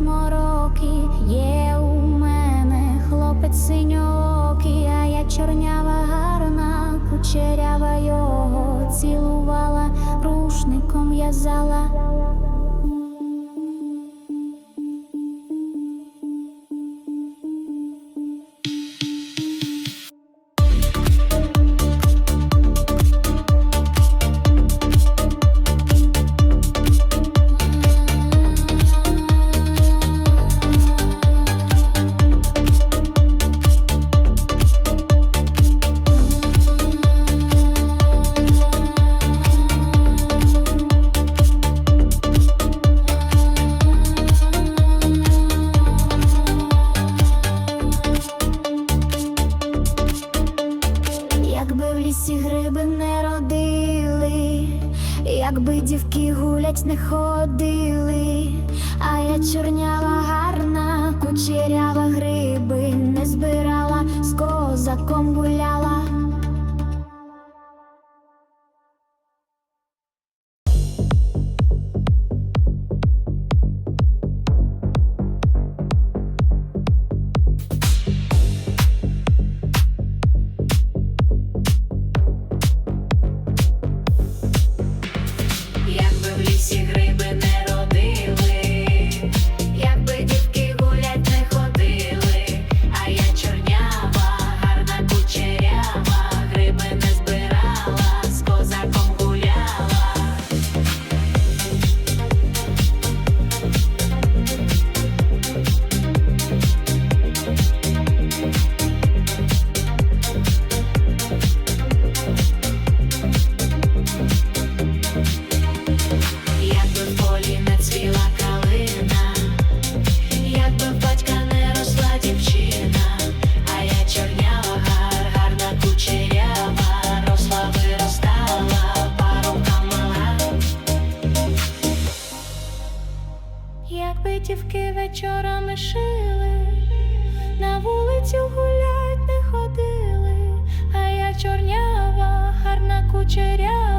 мороки, є у мене хлопець синьоокий, а я чорнява, гарна, кучерява його цілувала, рушником в'язала. якби в лісі гриби не родили, якби дівки гулять не ходили, а я чорняла гарна, кучеряла гриби, не збирала з козаком гуляла. всі гриби. кучеря.